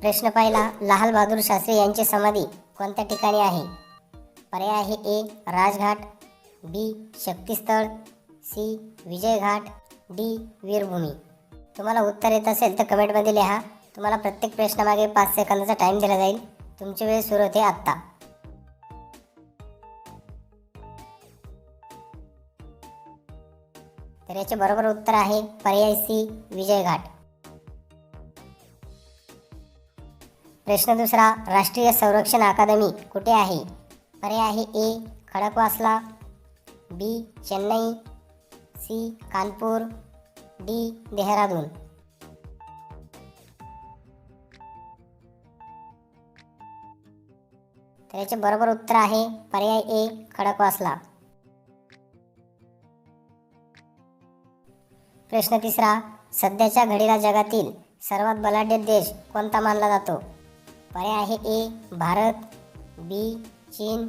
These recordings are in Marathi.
प्रश्न पहिला लाल बहादूर शास्त्री यांची समाधी कोणत्या ठिकाणी आहे? पर्याय आहे A Rajghat B Shaktisthal C Vijayghat D Veerbhumi. तुम्हाला उत्तर येत असेल तर कमेंटमध्ये लिहा. तुम्हाला प्रत्येक प्रश्नामागे पाच सेकंदाचा टाईम दिला जाईल. तुमची वेळ सुरू होते आत्ता. तर याचे बरोबर उत्तर आहे पर्याय सी विजयघाट. प्रश्न दुसरा राष्ट्रीय संरक्षण अकादमी कुठे आहे? पर्याय आहे A Khadakwasla B Chennai C Kanpur D Dehradun. तर याचे बरोबर उत्तर आहे पर्याय ए खडकवासला. प्रश्न तिसरा सध्याच्या घडीला जगातील सर्वात बलाढ्य देश कोणता मानला जातो? पर्याय आहे ए भारत बी चीन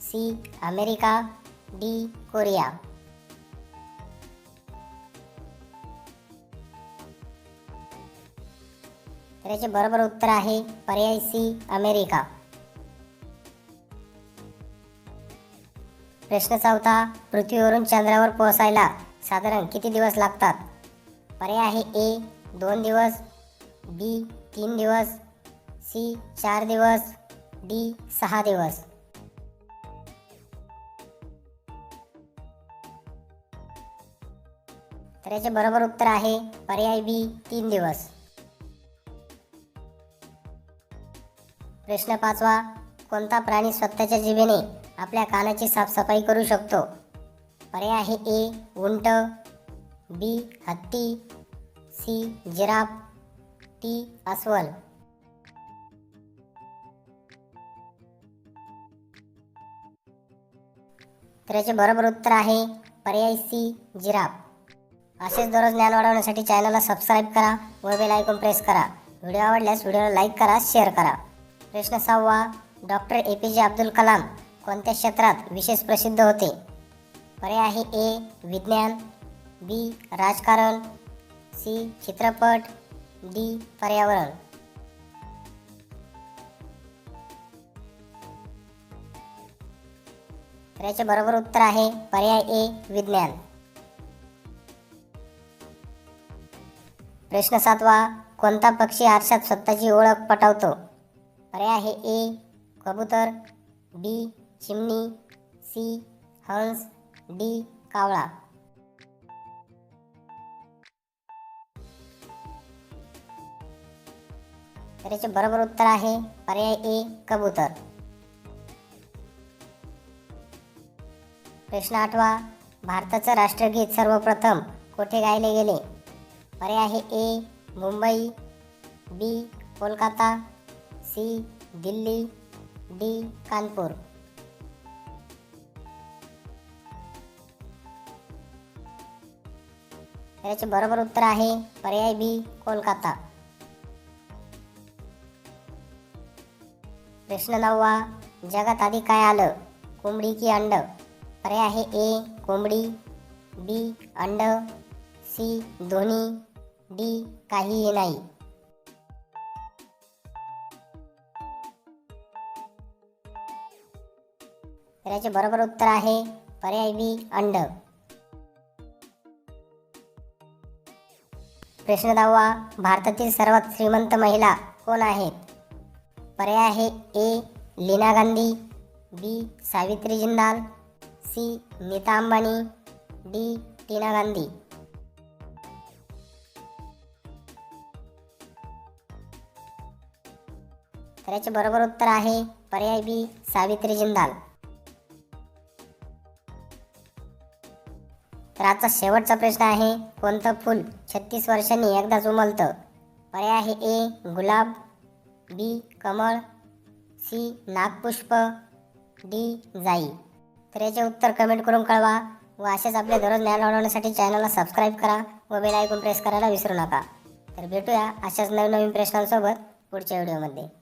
सी अमेरिका डी कोरिया. तर याचे बरोबर उत्तर आहे पर्याय सी अमेरिका. प्रश्न चौथा पृथ्वीवरून चंद्रावर पोहोचायला साधारण किती दिवस लागतात? पर्याय आहे ए दोन दिवस बी तीन दिवस सी चार दिवस. डी सहा दिवस. तर याचे बरोबर उत्तर आहे पर्याय बी तीन दिवस. प्रश्न पाचवा कोणता प्राणी स्वतःच्या जीवेने आपल्या कानाची साफसफाई करू शकतो? पर्याय आहे ए उंट बी हत्ती सी जिराफ टी अस्वल. तर याचे बरोबर उत्तर आहे पर्याय सी जिराफ. असेच दररोज ज्ञान वाढवण्यासाठी चॅनलला सबस्क्राईब करा व बेल आयकॉन प्रेस करा. व्हिडिओ आवडल्यास व्हिडिओला लाईक करा शेअर करा. प्रश्न सहावा डॉक्टर ए पी जे अब्दुल कलाम कोणत्या क्षेत्रात विशेष प्रसिद्ध होते? पर्याय आहे ए विज्ञान बी राजकारण सी चित्रपट डी पर्यावरण. तर याचे बरोबर उत्तर आहे पर्याय ए विज्ञान. प्रश्न सातवा कोणता पक्षी आरशात स्वतःची ओळख पटवतो? पर्याय आहे ए कबूतर बी चिमणी सी हंस डी कावळा. तर याचे बरोबर उत्तर आहे पर्याय ए कबूतर. प्रश्न आठवा भारताचं राष्ट्रगीत सर्वप्रथम कोठे गायले गेले? पर्याय आहे A Mumbai B Kolkata C Delhi D Kanpur. याचे बरोबर उत्तर आहे पर्याय बी कोलकाता. प्रश्न नववा जगात आधी काय आलं? कोंबडी की अंड? पर्याय आहे ए कोंबडी बी अंड सी दोन्ही डी काहीही नाही. तर याचे बरोबर उत्तर आहे पर्याय बी अंड. प्रश्न दहावा भारतातील सर्वात श्रीमंत महिला कोण आहेत? पर्याय आहे A Leena Gandhi B Savitri Jindal C. Nita Ambani D. Tina Gandhi. तर याचे बरोबर उत्तर आहे पर्याय बी. सावित्री जिंदाल. तर आजचा शेवटचा प्रश्न आहे कोणतं फूल छत्तीस वर्षांनी एकदाच उमलतं? पर्याय आहे ए गुलाब बी कमळ सी नागपुष्प डी जाई. तर याचे उत्तर कमेंट करून कळवा व असेच आपले दररोज ज्ञान वाढवण्यासाठी चॅनलला सबस्क्राईब करा व बेल ऐकून प्रेस करायला विसरू नका. तर भेटूया अशाच नवीन नवीन प्रश्नांसोबत पुढच्या व्हिडिओमध्ये